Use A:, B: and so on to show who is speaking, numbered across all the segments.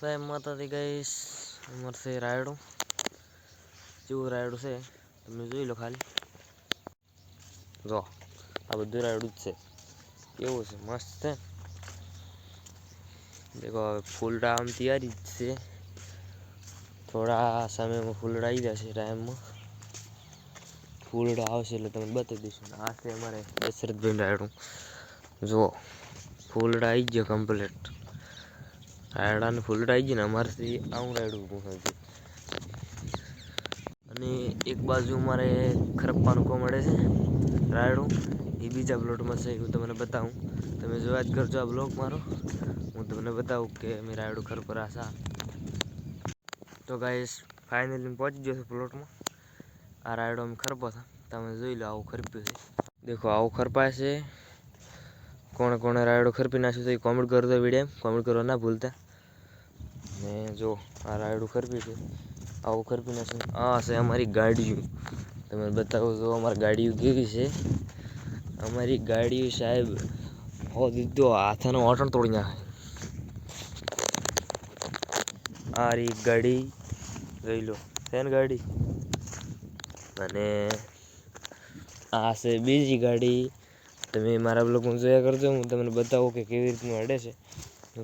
A: સાહેબ માતાથી ગઈશ અમારે રાયડું. જેવું રાયડું છે, તમે જોઈ લો ખાલી. જો, આ બધું રાયડું જ છે. કેવું છે, મસ્ત છે. દેખો, હવે ફૂલડા આમ તૈયારી જ છે. થોડા સમયમાં ફૂલડા આવી જશે ટાઈમમાં. ફૂલડા આવશે એટલે તમને બતાવી દઈશું. આ છે અમારે દશરથભાઈ રાયડું. જુઓ, ફૂલડા આવી ગયો કમ્પ્લીટ રાયડાને ફૂલ ગયા ને અમારેથી આવું રાયડું ઊભું થયું અને એક બાજુ મારે ખરપ્પાનું કો મળે છે, રાયડું. એ બીજા પ્લોટમાં છે, હું તમને બતાવું. તમે જોયા જ કરજો આ બ્લોગ મારો. હું તમને બતાવું કે અમે રાયડું ખરપરા સા તો ગાઈસ ફાઇનલી પહોંચી ગયો છું પ્લોટમાં આ રાયડો અમે ખરપો હતા. તમે જોઈ લો, આવું ખરપ્યું છે. દેખો, આવું ખરપાય છે. કોણે કોણે રાયડો ખરપી નાખ્યું તો એ કોમેન્ટ કરજો વીડિયો કોમેન્ટ કરવા ના ભૂલતા. ને જો, આ રાયડું ખરપી છે. આવું ખરપી નાખ્યું આ છે અમારી ગાડીઓ. તમે બતાવો તો અમારી ગાડીઓ કેવી છે? અમારી ગાડીઓ સાહેબ, હો દીધો, હાથાનો ઓટણ તોડી નાખે. આ રી ગાડી. જોઈ લો ફેન ગાડી? અને આ છે બીજી ગાડી. તમે મારા બ્લોગમાં જોયા કરજો, હું તમને બતાવું કે કેવી રીતનું અડે છે.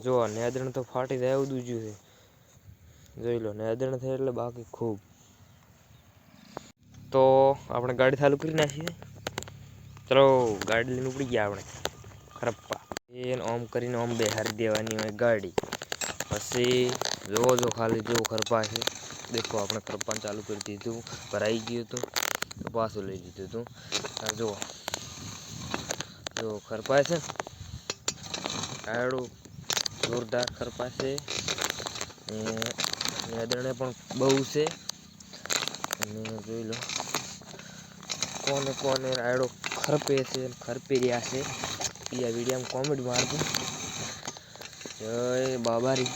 A: જો અદરણ તો ફાટી જાય એવું દૂજ્યું છે. જોઈ લો નેદણ થાય એટલે બાકી ખૂબ. તો આપણે ગાડી ચાલુ કરી નાખીએ. ચલો, ગાડી લઈને ઉપડી ગયા આપણે. ખરપ્પા. એને ઓમ કરીને ઓમ બેહારી દેવાની હોય ગાડી. પછી જોવો જો ખાલી જો ખરપા છે. દેખો, આપણે ખરપાન ચાલુ કરી દીધું. ભરાઈ ગયું હતું પાછું લઈ લીધું હતું. જુઓ. જો ખરપાય છે. કાયડું જોરદાર ખરપાય છે. અને યાદરણે પણ બહુ છે. અને જોઈ લો, કોને કોને રાયડો ખરપે છે, ખરપી રહ્યા છે. આ વિડીયોમાં કોમેન્ટ મારજો. જય બાબારી.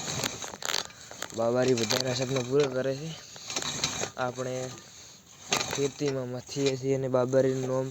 A: બાબારી બધાના સપના પૂરા કરે છે. આપણે ખેતીમાં મથીએ છીએ અને બાબારીનું નામ